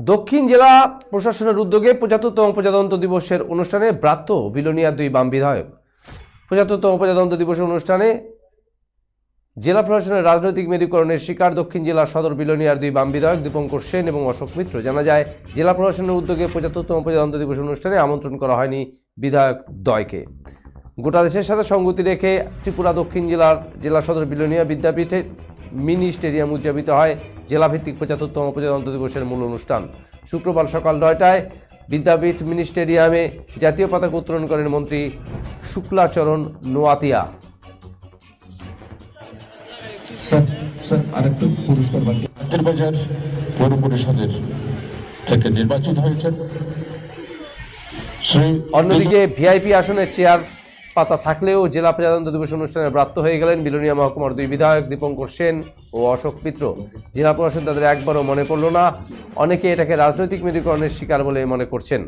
দক্ষিণ জেলা প্রশাসনের উদ্যোগে পঁচাত্তরতম প্রজাতন্ত্র দিবসের অনুষ্ঠানে ব্রাত্য বিলোনিয়া দুই বাম বিধায়ক। পঁচাত্তরতম প্রজাতন্ত্র দিবসের অনুষ্ঠানে জেলা প্রশাসনের রাজনৈতিক মেরুকরণের শিকার দক্ষিণ জেলার সদর বিলোনিয়ার দুই বাম বিধায়ক দীপঙ্কর সেন এবং অশোক মিত্র। জানা যায়, জেলা প্রশাসনের উদ্যোগে পঁচাত্তরতম প্রজাতন্ত্র দিবস অনুষ্ঠানে আমন্ত্রণ করা হয়নি বিধায়ক দ্বয়কে গোটা দেশের সাথে সঙ্গতি রেখে ত্রিপুরা দক্ষিণ জেলার জেলা সদর বিলোনিয়া বিদ্যাপীঠে মিনি স্টেডিয়াম উদযাপিত হয় জেলাভিত্তিক পঁচাত্তরতম প্রজাতন্ত্র দিবসের মূল অনুষ্ঠান। শুক্রবার সকাল নয়টায় বিদ্যাপীঠ মিনি স্টেডিয়ামে জাতীয় পতাকা উত্তোলন করেন মন্ত্রী শুক্লাচরণ নোয়াতিয়া। স্যার স্যার আরেকটু পুরস্কার বাকি বাজার পৌর পরিষদের থেকে নির্বাচিত হয়েছেন। অন্যদিকে ভিআইপি আসনের চেয়ার পাতা থাকলেও জেলা প্রজাতন্ত্র দিবস অনুষ্ঠানে ব্রাত্য হয়ে গেলেন বিলোনিয়া মহকুমার দুই বিধায়ক দীপঙ্কর সেন ও অশোক মিত্র। জেলা প্রশাসন তাদের একবারও মনে পড়ল না। অনেকে এটাকে রাজনৈতিক মেরুকরণের শিকার বলে মনে করছেন।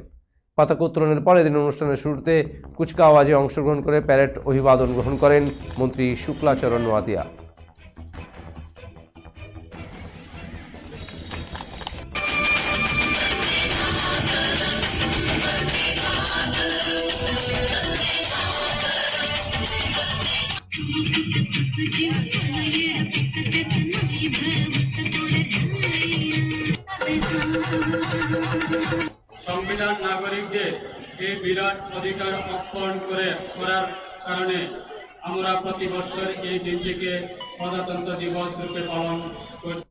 পতাকা উত্তোলনের পরে দিন অনুষ্ঠানের শুরুতে কুচকাওয়াজে অংশগ্রহণ করে প্যারেড অভিবাদন গ্রহণ করেন মন্ত্রী শুক্লাচরণ নোয়াতিয়া সংবিধান নাগরিকদের এই বিরাট অধিকার অর্পণ করে করার কারণে আমরা প্রতি বছর এই দিনটিকে প্রজাতন্ত্র দিবস রূপে পালন করছি।